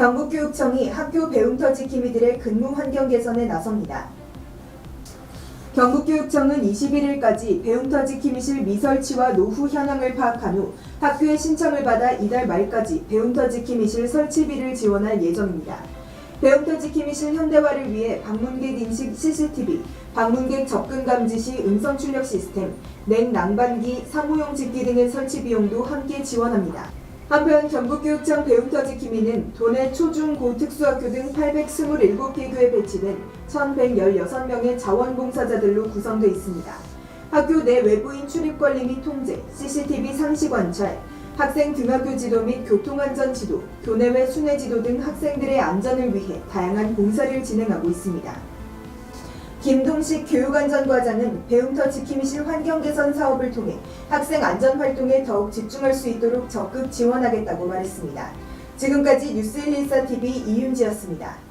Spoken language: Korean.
경북교육청이 학교 배움터 지킴이들의 근무 환경 개선에 나섭니다. 경북교육청은 21일까지 배움터 지킴이실 미설치와 노후 현황을 파악한 후 학교의 신청을 받아 이달 말까지 배움터 지킴이실 설치비를 지원할 예정입니다. 배움터 지킴이실 현대화를 위해 방문객 인식 CCTV, 방문객 접근 감지 시 음성 출력 시스템, 냉 난방기, 사무용 집기 등의 설치 비용도 함께 지원합니다. 한편 경북교육청 배움터 지킴이는 도내 초중 고 특수학교 등 827개 교에 배치된 1116명의 자원봉사자들로 구성되어 있습니다. 학교 내 외부인 출입 관리 및 통제, CCTV 상시 관찰, 학생 등하교 지도 및 교통안전 지도, 교내외 순회 지도 등 학생들의 안전을 위해 다양한 봉사를 진행하고 있습니다. 김동식 교육안전 과장은 배움터 지킴이실 환경 개선 사업을 통해 학생 안전 활동에 더욱 집중할 수 있도록 적극 지원하겠다고 말했습니다. 지금까지 뉴스 114TV 이윤지였습니다.